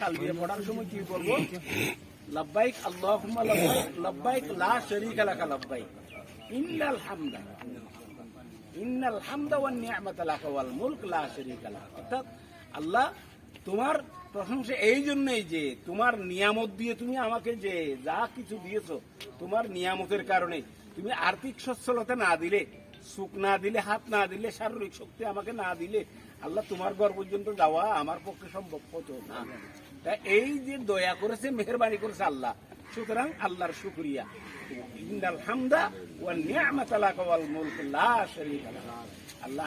তালবিয়া পড়ার সময় কি লা ইন্নাল হামদা ইন্নাল হামদা ওয়ান ওয়াল মুলক লা অর্থাৎ আল্লাহ তোমার প্রশংসা এই জন্যই যে তোমার নিয়ামত দিয়ে তুমি আমাকে যে যা কিছু দিয়েছ, তোমার নিয়ামতের কারণে তুমি আর্থিক সচ্ছলতা না দিলে সুখ না দিলে, হাত না দিলে, শারীরিক শক্তি আমাকে না দিলে, আল্লাহ তোমার ঘর পর্যন্ত যাওয়া আমার পক্ষে সম্ভব হতো না? তা এই যে দয়া করেছে, মেহরবানি করেছে আল্লাহ। সুতরাং আল্লাহর শুকরিয়া। ইন্দাল হামদা ওয়া মুলক আল্লাহ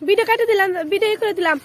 ভিডিও কাটে দিলাম ভিডিও করে দিলাম।